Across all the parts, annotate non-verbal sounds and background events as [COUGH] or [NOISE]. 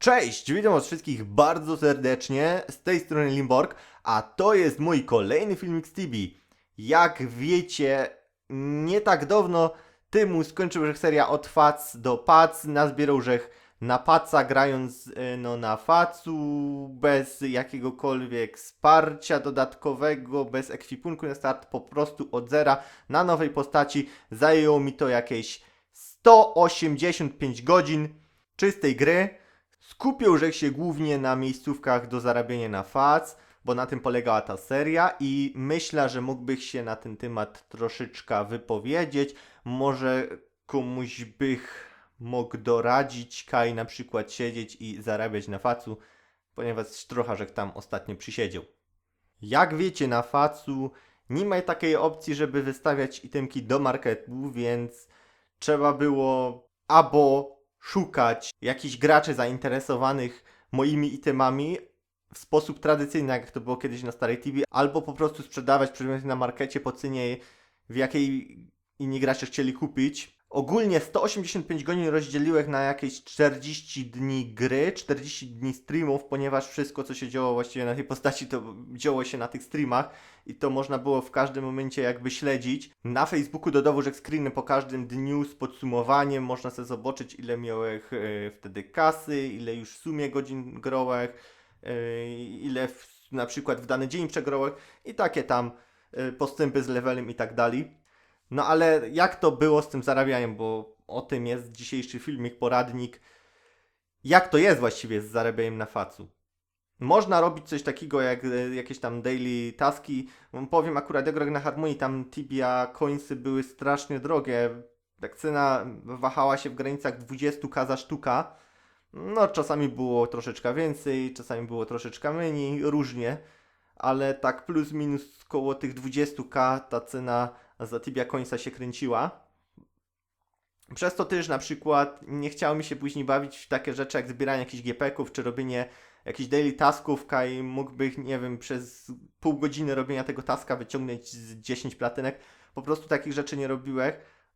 Cześć, witam was wszystkich bardzo serdecznie, z tej strony Limborg, a to jest mój kolejny filmik z Tibi. Jak wiecie, nie tak dawno temu skończył się seria od fac do pac, nazbierał żech na paca grając e, no, na facu, bez jakiegokolwiek wsparcia dodatkowego, bez ekwipunku na start, po prostu od zera na nowej postaci. Zajęło mi to jakieś 185 godzin czystej gry. Skupił się głównie na miejscówkach do zarabiania na fac, bo na tym polegała ta seria i myślę, że mógłbych się na ten temat troszeczkę wypowiedzieć. Może komuś bych mógł doradzić, kaj na przykład siedzieć i zarabiać na facu, ponieważ trochę że tam ostatnio przysiedział. Jak wiecie, na facu nie ma takiej opcji, żeby wystawiać itemki do marketu, więc trzeba było albo szukać jakichś graczy zainteresowanych moimi itemami w sposób tradycyjny, jak to było kiedyś na starej TV, albo po prostu sprzedawać przedmioty na markecie po cenie, w jakiej inni gracze chcieli kupić. Ogólnie 185 godzin rozdzieliłem na jakieś 40 dni gry, 40 dni streamów, ponieważ wszystko, co się działo właściwie na tej postaci, to działo się na tych streamach i to można było w każdym momencie jakby śledzić. Na Facebooku dodawał, że screeny po każdym dniu z podsumowaniem, można sobie zobaczyć ile miałem e, wtedy kasy, ile już w sumie godzin grałem, e, ile w, na przykład w dany dzień przegrałem i takie tam e, postępy z levelem i tak dalej. No ale jak to było z tym zarabianiem, bo o tym jest dzisiejszy filmik, poradnik. Jak to jest właściwie z zarabianiem na facu? Można robić coś takiego jak e, jakieś tam daily taski. Powiem akurat, jak na Harmonii, tam Tibia coinsy były strasznie drogie. Tak cena wahała się w granicach 20k za sztuka. No czasami było troszeczkę więcej, czasami było troszeczkę mniej, różnie. Ale tak plus minus koło tych 20k ta cena za Tibia Coinsa się kręciła. Przez to też na przykład nie chciało mi się później bawić w takie rzeczy jak zbieranie jakichś GPK-ów czy robienie jakichś daily tasków, i mógłbym, nie wiem, przez pół godziny robienia tego taska wyciągnąć z 10 platynek. Po prostu takich rzeczy nie robiłem,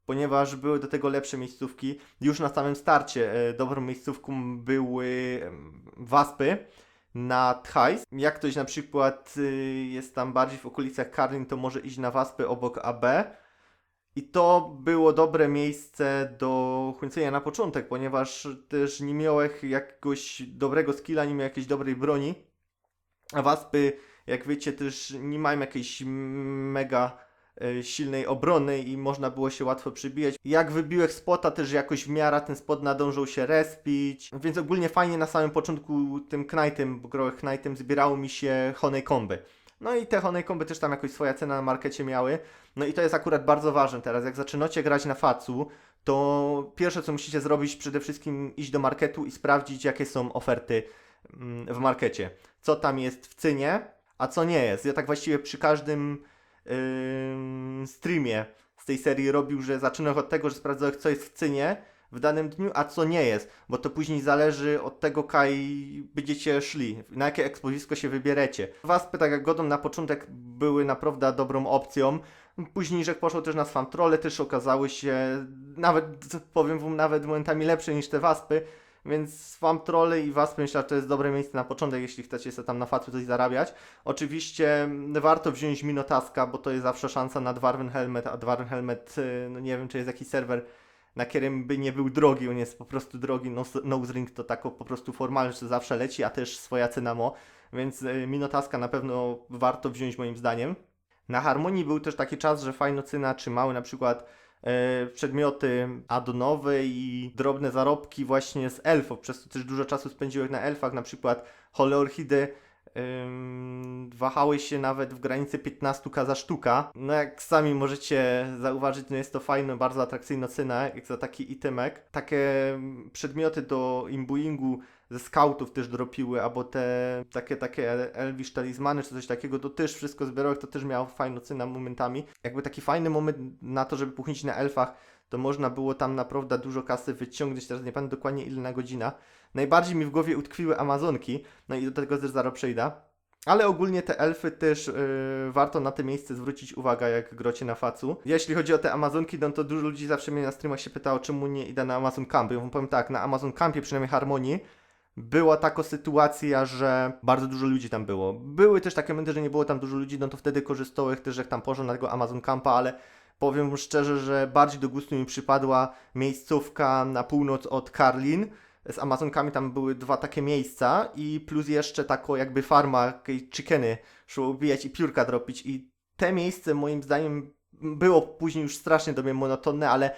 ponieważ były do tego lepsze miejscówki. Już na samym starcie e, dobrą miejscówką były waspy na Thais. Jak ktoś na przykład y, jest tam bardziej w okolicach Karlin, to może iść na Waspy obok AB. I to było dobre miejsce do chwycenia na początek, ponieważ też nie miałem jakiegoś dobrego skilla, nie miałem jakiejś dobrej broni. A Waspy, jak wiecie, też nie mają jakiejś mega silnej obrony i można było się łatwo przybijać. Jak wybiłeś spota, też jakoś w miarę ten spot nadążał się respić, więc ogólnie fajnie na samym początku tym Knightem, grałem Knightem, zbierało mi się Honeycomby. No i te Honeycomby też tam jakoś swoja cena na markecie miały. No i to jest akurat bardzo ważne teraz, jak zaczynacie grać na facu, to pierwsze co musicie zrobić, przede wszystkim iść do marketu i sprawdzić jakie są oferty mm, w markecie. Co tam jest w cynie, a co nie jest. Ja tak właściwie przy każdym streamie z tej serii robił, że zaczynał od tego, że sprawdzał co jest w cynie w danym dniu, a co nie jest, bo to później zależy od tego, kaj będziecie szli, na jakie ekspozisko się wybierecie. Waspy, tak jak godą na początek, były naprawdę dobrą opcją. Później, że poszło też na spam trolle, też okazały się, nawet powiem wam, nawet momentami lepsze niż te waspy, więc spam trolle i waspy myślę, że to jest dobre miejsce na początek, jeśli chcecie sobie tam na facu coś zarabiać. Oczywiście warto wziąć Minotaska, bo to jest zawsze szansa na Dwarven Helmet, a Dwarven Helmet, y, no nie wiem, czy jest jakiś serwer, na którym by nie był drogi, on jest po prostu drogi, Nose Ring to tak po prostu formalność, że zawsze leci, a też swoja cena mo, więc y, Minotaska na pewno warto wziąć moim zdaniem. Na Harmonii był też taki czas, że fajno cena trzymały na przykład przedmioty addonowe i drobne zarobki właśnie z elfów, przez to też dużo czasu spędziłem na elfach, na przykład Holy Orchidy wahały się nawet w granicy 15k za sztuka. No jak sami możecie zauważyć, no jest to fajna, bardzo atrakcyjna cena, jak za taki itemek. Takie przedmioty do imbuingu ze scoutów też dropiły, albo te takie, takie elwish talizmany czy coś takiego, to też wszystko zbiorowych, to też miało fajną cenę momentami. Jakby taki fajny moment na to, żeby puchnić na elfach, to można było tam naprawdę dużo kasy wyciągnąć, teraz nie pamiętam dokładnie ile na godzina. Najbardziej mi w głowie utkwiły Amazonki, no i do tego też zaraz przejdę. Ale ogólnie te elfy też yy, warto na te miejsce zwrócić uwagę, jak grocie na facu. Jeśli chodzi o te Amazonki, no to dużo ludzi zawsze mnie na streamach się pytało, czemu nie idę na Amazon Camp. Ja powiem tak, na Amazon Campie, przynajmniej Harmonii, była taka sytuacja, że bardzo dużo ludzi tam było. Były też takie momenty, że nie było tam dużo ludzi, no to wtedy korzystałem też, jak tam poszedłem na tego Amazon Campa, ale powiem szczerze, że bardziej do gustu mi przypadła miejscówka na północ od Karlin. Z Amazonkami tam były dwa takie miejsca i plus jeszcze taką jakby farma, chickeny szło ubijać i piórka dropić i te miejsce moim zdaniem było później już strasznie do mnie monotonne, ale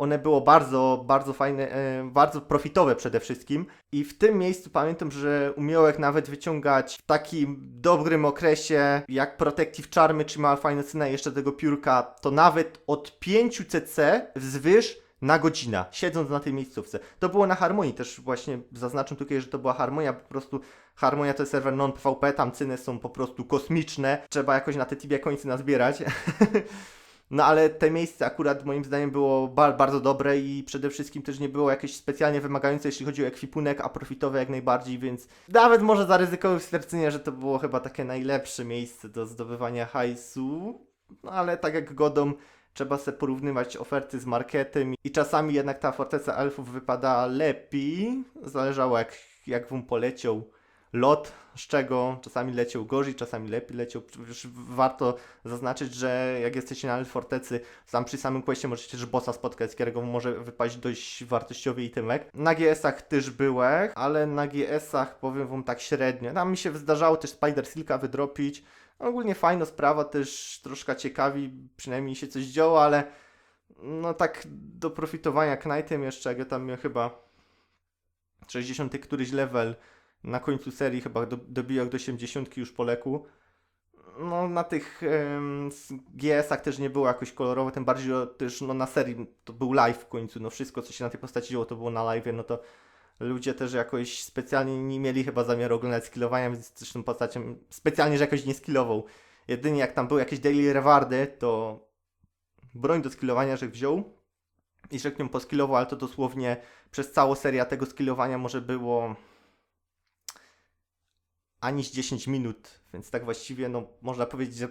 one było bardzo, bardzo fajne, e, bardzo profitowe przede wszystkim. I w tym miejscu pamiętam, że umiałem nawet wyciągać w takim dobrym okresie, jak Protective Charmy czy Malfajnocyna jeszcze tego piórka, to nawet od 5 cc wzwyż na godzinę, siedząc na tej miejscówce. To było na Harmonii też właśnie, zaznaczam tutaj, że to była Harmonia, po prostu Harmonia to jest serwer non-PvP, tam cyny są po prostu kosmiczne, trzeba jakoś na te tibie końce nazbierać. [LAUGHS] No ale te miejsce akurat moim zdaniem było ba bardzo dobre i przede wszystkim też nie było jakieś specjalnie wymagające, jeśli chodzi o ekwipunek, a profitowe jak najbardziej, więc nawet może zaryzykować stwierdzenie, że to było chyba takie najlepsze miejsce do zdobywania hajsu. No ale tak jak godą, trzeba sobie porównywać oferty z marketem i czasami jednak ta forteca elfów wypada lepiej. Zależało jak, jak wam poleciał lot, z czego czasami leciał gorzej, czasami lepiej leciał. Już warto zaznaczyć, że jak jesteście na fortecy, tam przy samym questie możecie też bossa spotkać, z którego może wypaść dość wartościowy itemek. Na GS-ach też byłem, ale na GS-ach powiem wam tak średnio. Tam mi się zdarzało też Spider Silka wydropić. Ogólnie fajna sprawa, też troszkę ciekawi, przynajmniej się coś działo, ale no tak do profitowania Knightem jeszcze, jak ja tam miałem chyba 60 któryś level na końcu serii chyba do, dobijał do 80 już po leku. No na tych GS-ach też nie było jakoś kolorowo, tym bardziej też no, na serii to był live w końcu, no wszystko co się na tej postaci działo to było na live, no to ludzie też jakoś specjalnie nie mieli chyba zamiaru oglądać skillowania, więc też tą postacią specjalnie, że jakoś nie skillował. Jedynie jak tam były jakieś daily rewardy, to broń do skillowania, że wziął i że nią poskillował, ale to dosłownie przez całą serię tego skillowania może było ani z 10 minut, więc tak właściwie no można powiedzieć, że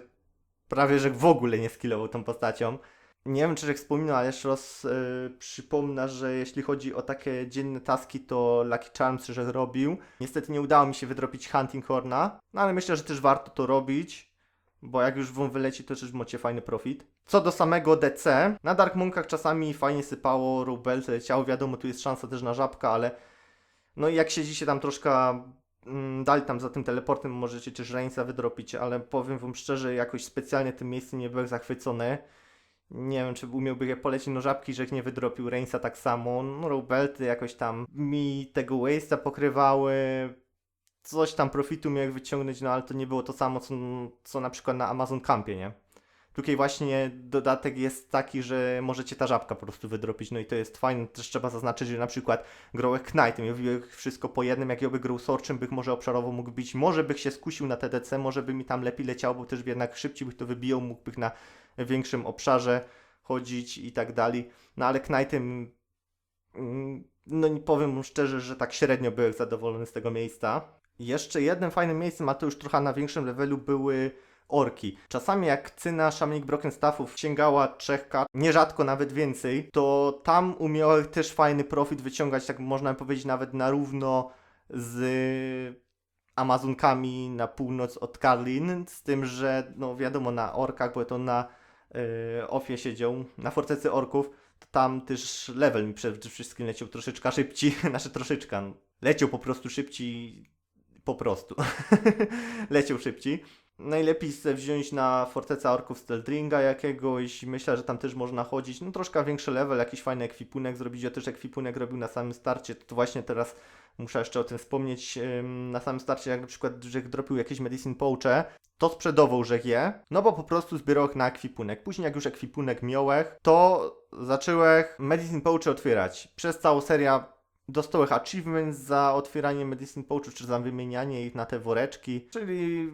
prawie że w ogóle nie skillował tą postacią. Nie wiem, czy jak wspominał, ale jeszcze raz yy, przypomnę, że jeśli chodzi o takie dzienne taski, to Lucky Charms, że robił. Niestety nie udało mi się wydropić Hunting Horna, no ale myślę, że też warto to robić, bo jak już wam wyleci, to też macie fajny profit. Co do samego DC, na Dark Moonkach czasami fajnie sypało, Rubel leciało, wiadomo, tu jest szansa też na żabka, ale no i jak siedzi się tam troszkę mm, dali tam za tym teleportem, możecie też Reinsa wydropić, ale powiem wam szczerze, jakoś specjalnie tym miejscem nie byłem zachwycony. Nie wiem, czy umiałby je polecić no żabki, że nie wydropił Reinsa tak samo. No Rubelty jakoś tam mi tego waste'a pokrywały. Coś tam profitu miałem wyciągnąć, no ale to nie było to samo, co, co na przykład na Amazon Campie, nie? Tutaj właśnie dodatek jest taki, że możecie ta żabka po prostu wydropić, no i to jest fajne. Też trzeba zaznaczyć, że na przykład grałek Knightem, ja wszystko po jednym, jak ja by grał Sorczym, bych może obszarowo mógł bić, może bych się skusił na TDC, może by mi tam lepiej leciało, bo też jednak szybciej bych to wybijał, mógłbych na większym obszarze chodzić i tak dalej. No ale Knightem, mm, no nie powiem szczerze, że tak średnio byłem zadowolony z tego miejsca. Jeszcze jednym fajnym miejscem, a to już trochę na większym levelu, były orki. Czasami jak cyna Broken Staffów sięgała trzech kart, nierzadko nawet więcej, to tam umiałem też fajny profit wyciągać, tak można powiedzieć nawet na równo z Amazonkami na północ od Karlin, z tym, że no wiadomo na orkach, bo to na yy, Ofie siedział, na fortecy orków, to tam też level mi przede wszystkim leciał troszeczkę szybciej, [LAUGHS] znaczy troszeczkę, leciał po prostu szybciej, po prostu, [LAUGHS] leciał szybciej. Najlepiej sobie wziąć na Forteca Orków Steldringa jakiegoś, myślę, że tam też można chodzić, no troszkę większy level, jakiś fajny ekwipunek zrobić, ja też ekwipunek robił na samym starcie, to właśnie teraz muszę jeszcze o tym wspomnieć, na samym starcie jak na przykład, że dropił jakieś Medicine Pouche, to sprzedawał, że je, no bo po prostu zbierał na ekwipunek. Później jak już ekwipunek miałem, to zacząłem Medicine Pouche otwierać. Przez całą serię dostałem achievement za otwieranie Medicine Pouchów, czy za wymienianie ich na te woreczki, czyli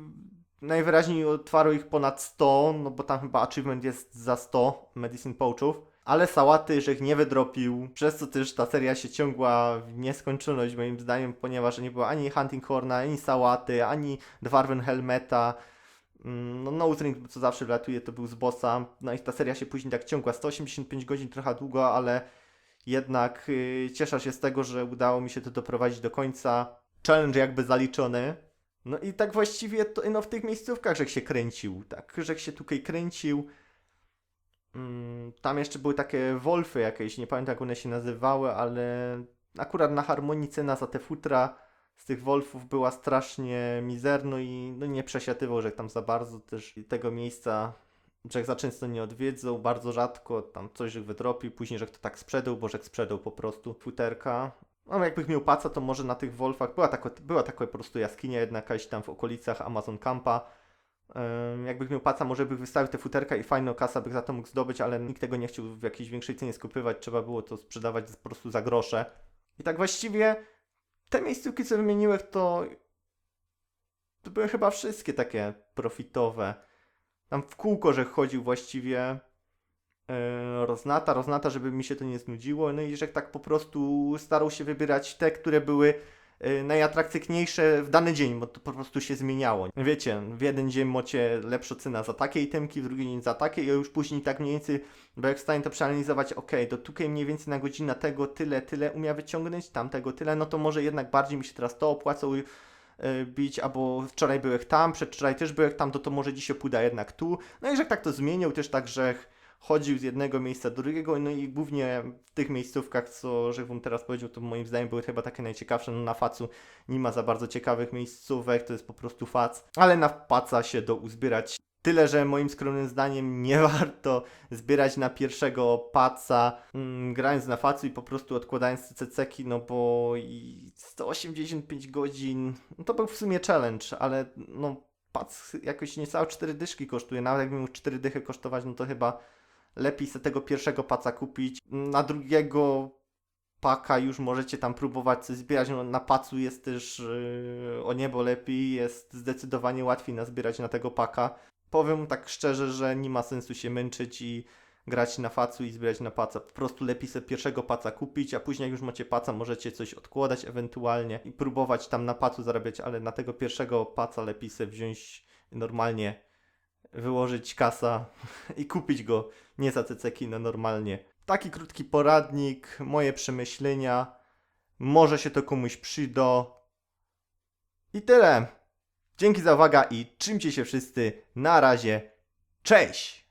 najwyraźniej otwarł ich ponad 100, no bo tam chyba achievement jest za 100 Medicine Pouchów. Ale sałaty, że ich nie wydropił, przez co też ta seria się ciągła w nieskończoność moim zdaniem, ponieważ nie było ani Hunting Horna, ani sałaty, ani Dwarven Helmeta. Mm, No Nosering, co zawsze wlatuje, to był z bossa. No i ta seria się później tak ciągła. 185 godzin trochę długo, ale Jednak yy, cieszę się z tego, że udało mi się to doprowadzić do końca. Challenge jakby zaliczony. No i tak właściwie to, no w tych miejscówkach, żech się kręcił, tak, żech się tutaj kręcił. Mm, tam jeszcze były takie wolfy jakieś, nie pamiętam jak one się nazywały, ale akurat na harmonii cena za te futra z tych wolfów była strasznie mizerno i no nie przesiatywał, że tam za bardzo też tego miejsca, że za często nie odwiedzał, bardzo rzadko, tam coś że wytropił, później, że to tak sprzedał, bo że sprzedał po prostu futerka. No jakbych miał paca, to może na tych wolfach, była taka, była taka po prostu jaskinia jedna jakaś tam w okolicach Amazon Campa, Jakbych miał paca, może bych wystawił te futerka i fajną kasę bych za to mógł zdobyć, ale nikt tego nie chciał w jakiejś większej cenie skupywać, trzeba było to sprzedawać po prostu za grosze. I tak właściwie te miejscówki, co wymieniłem, to, to były chyba wszystkie takie profitowe. Tam w kółko, że chodził właściwie Roznata, Roznata, żeby mi się to nie znudziło, no i że tak po prostu starał się wybierać te, które były y, najatrakcyjniejsze w dany dzień, bo to po prostu się zmieniało. Wiecie, w jeden dzień macie lepszą cenę za takie itemki, w drugi dzień za takie i już później tak mniej więcej, jak w stanie to przeanalizować, ok, to tutaj mniej więcej na godzinę tego tyle, tyle umia wyciągnąć, tamtego tyle, no to może jednak bardziej mi się teraz to opłaca y, bić, albo wczoraj byłeś tam, przedwczoraj też byłeś tam, to to może dzisiaj pójdę jednak tu. No i że tak to zmienił, też tak, że chodził z jednego miejsca do drugiego, no i głównie w tych miejscówkach, co że wam teraz powiedział, to moim zdaniem były chyba takie najciekawsze. No na facu nie ma za bardzo ciekawych miejscówek, to jest po prostu fac, ale na paca się do uzbierać. Tyle, że moim skromnym zdaniem nie [LAUGHS] warto zbierać na pierwszego paca, mm, grając na facu i po prostu odkładając ceceki, no bo i 185 godzin, no to był w sumie challenge, ale no pac jakoś niecałe 4 dyszki kosztuje, nawet jakby mógł 4 dychy kosztować, no to chyba lepiej sobie tego pierwszego paca kupić. Na drugiego paka już możecie tam próbować coś zbierać. No, na pacu jest też yy, o niebo lepiej, jest zdecydowanie łatwiej nazbierać na tego paka. Powiem tak szczerze, że nie ma sensu się męczyć i grać na facu i zbierać na paca. Po prostu lepiej sobie pierwszego paca kupić, a później jak już macie paca, możecie coś odkładać ewentualnie i próbować tam na pacu zarabiać, ale na tego pierwszego paca lepiej sobie wziąć normalnie, wyłożyć kasa [LAUGHS] i kupić go nie za ceceki, no normalnie. Taki krótki poradnik, moje przemyślenia. Może się to komuś przyda. I tyle. Dzięki za uwagę i trzymcie się wszyscy. Na razie. Cześć!